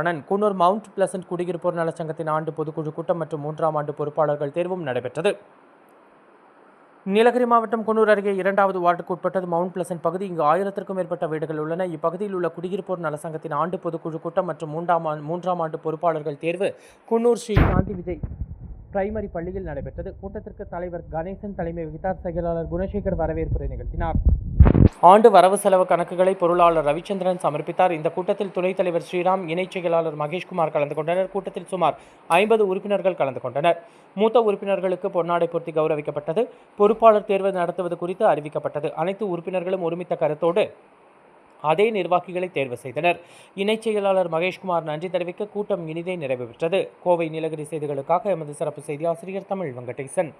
Saravanan Coonoor mount pleasant குடியிருப்போர் நலச்சங்கத்தின் ஆண்டு பொதுக்குழு கூட்டம் மற்றும் மூன்றாம் ஆண்டு பொறுப்பாளர்கள் தேர்வும் நடைபெற்றது. நீலகிரி மாவட்டம் குன்னூர் அருகே இரண்டாவது வார்டுக்கு உட்பட்டது மவுண்ட் பிளசன்ட் பகுதி. இங்கு ஆயிரத்திற்கும் மேற்பட்ட வீடுகள் உள்ளன. இப்பகுதியில் உள்ள குடியிருப்போர் நலசங்கத்தின் ஆண்டு பொதுக்குழு கூட்டம் மற்றும் மூன்றாம் ஆண்டு மூன்றாம் ஆண்டு பொறுப்பாளர்கள் தேர்வு. குன்னூர் ஸ்ரீ காந்தி விஜய் பிரைமரி பள்ளியில் நடைபெற்றது. கூட்டத்திற்கு தலைவர் கணேசன் தலைமை வகித்தார் செயலாளர் குணசேகர் வரவேற்புரை நிகழ்த்தினார். ஆண்டு வரவு செலவு கணக்குகளை பொருளாளர் ரவிச்சந்திரன் சமர்ப்பித்தார். இந்த கூட்டத்தில் துணைத் தலைவர் ஸ்ரீராம் இணைச் செயலாளர் மகேஷ்குமார் கலந்து கொண்டனர். கூட்டத்தில் சுமார் ஐம்பது உறுப்பினர்கள் கலந்து கொண்டனர். மூத்த உறுப்பினர்களுக்கு பொன்னாடை பொருத்தி கௌரவிக்கப்பட்டது. பொறுப்பாளர் தேர்வு நடத்துவது குறித்து அறிவிக்கப்பட்டது. அனைத்து உறுப்பினர்களும் ஒருமித்த கருத்தோடு அதே நிர்வாகிகளை தேர்வு செய்தனர். இணைச் செயலாளர் மகேஷ்குமார் நன்றி தெரிவிக்க கூட்டம் இனிதே நிறைவு பெற்றது. கோவை நீலகிரி செய்திகளுக்காக எமது சிறப்பு செய்தி ஆசிரியர் தமிழ் வெங்கடேசன்.